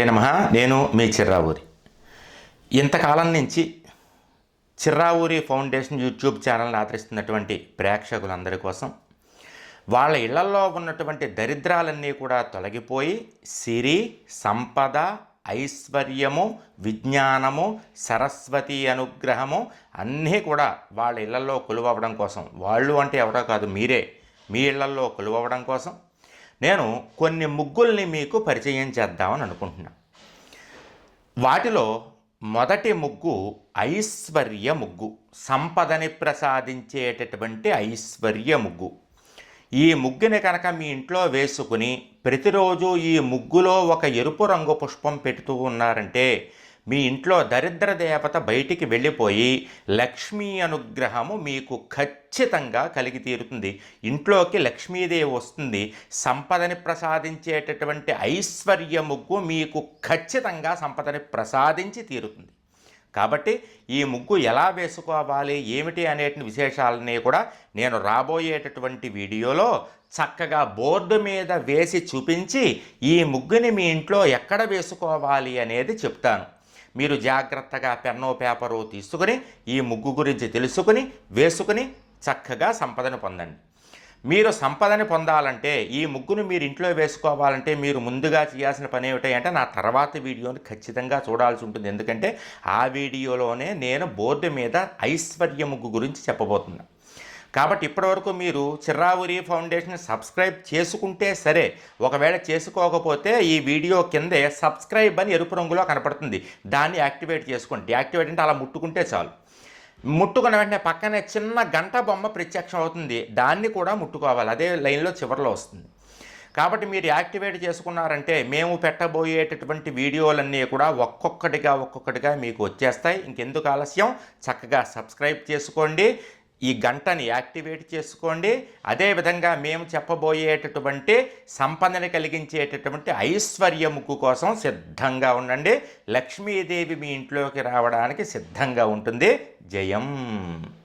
నమ? నేను మీ చిర్రావూరి. ఇంతకాలం నుంచి చిర్రావూరి ఫౌండేషన్ యూట్యూబ్ ఛానల్ని ఆదరిస్తున్నటువంటి ప్రేక్షకులందరి కోసం వాళ్ళ ఇళ్ళలో ఉన్నటువంటి దరిద్రాలన్నీ కూడా తొలగిపోయి సిరి సంపద ఐశ్వర్యము విజ్ఞానము సరస్వతి అనుగ్రహము అన్నీ కూడా వాళ్ళ ఇళ్ళలో కొలువవడం కోసం. వాళ్ళు అంటే ఎవరో కాదు మీరే. మీ ఇళ్ళలో కొలువవడం కోసం నేను కొన్ని ముగ్గుల్ని మీకు పరిచయం చేద్దామని అనుకుంటున్నా. వాటిలో మొదటి ముగ్గు ఐశ్వర్య ముగ్గు. సంపదని ప్రసాదించేటటువంటి ఐశ్వర్య ముగ్గు. ఈ ముగ్గుని కనుక మీ ఇంట్లో వేసుకుని ప్రతిరోజు ఈ ముగ్గులో ఒక ఎరుపు రంగు పుష్పం పెడుతూ ఉన్నారంటే మీ ఇంట్లో దరిద్ర దేవత బయటికి వెళ్ళిపోయి లక్ష్మీ అనుగ్రహము మీకు ఖచ్చితంగా కలిగి తీరుతుంది. ఇంట్లోకి లక్ష్మీదేవి వస్తుంది. సంపదని ప్రసాదించేటటువంటి ఐశ్వర్య ముగ్గు మీకు ఖచ్చితంగా సంపదని ప్రసాదించి తీరుతుంది. కాబట్టి ఈ ముగ్గు ఎలా వేసుకోవాలి? ఏమిటి అనేటి విశేషాలని కూడా నేను రాబోయేటటువంటి వీడియోలో చక్కగా బోర్డు మీద వేసి చూపించి ఈ ముగ్గుని మీ ఇంట్లో ఎక్కడ వేసుకోవాలి అనేది చెప్తాను. మీరు జాగ్రత్తగా పెన్నో పేపరు తీసుకుని ఈ ముగ్గు గురించి తెలుసుకుని వేసుకుని చక్కగా సంపదను పొందండి. మీరు సంపదని పొందాలంటే ఈ ముగ్గును మీరు ఇంట్లో వేసుకోవాలంటే మీరు ముందుగా చేయాల్సిన పని ఏమిటంటే నా తర్వాత వీడియోని ఖచ్చితంగా చూడాల్సి ఉంటుంది. ఎందుకంటే ఆ వీడియోలోనే నేను బోర్డు మీద ఐశ్వర్య ముగ్గు గురించి చెప్పబోతున్నా. కాబట్టి ఇప్పటివరకు మీరు చిర్రావురి ఫౌండేషన్ సబ్స్క్రైబ్ చేసుకుంటే సరే ఒకవేళ చేసుకోకపోతే ఈ వీడియో కిందే సబ్స్క్రైబ్ అని ఎరుపు రంగులో కనపడుతుంది. దాన్ని యాక్టివేట్ చేసుకోండి. యాక్టివేట్ అంటే అలా ముట్టుకుంటే చాలు. ముట్టుకున్న వెంటనే పక్కనే చిన్న గంట బొమ్మ ప్రత్యక్షం అవుతుంది. దాన్ని కూడా ముట్టుకోవాలి. అదే లైన్లో చివరిలో వస్తుంది. కాబట్టి మీరు యాక్టివేట్ చేసుకున్నారంటే మేము పెట్టబోయేటటువంటి వీడియోలన్నీ కూడా ఒక్కొక్కటిగా ఒక్కొక్కటిగా మీకు వచ్చేస్తాయి. ఇంకెందుకు ఆలస్యం? చక్కగా సబ్స్క్రైబ్ చేసుకోండి. ఈ గంటని యాక్టివేట్ చేసుకోండి. అదేవిధంగా మేము చెప్పబోయేటటువంటి సంపదని కలిగించేటటువంటి ఐశ్వర్యముక్కు కోసం సిద్ధంగా ఉండండి. లక్ష్మీదేవి మీ ఇంట్లోకి రావడానికి సిద్ధంగా ఉంటుంది. జయం.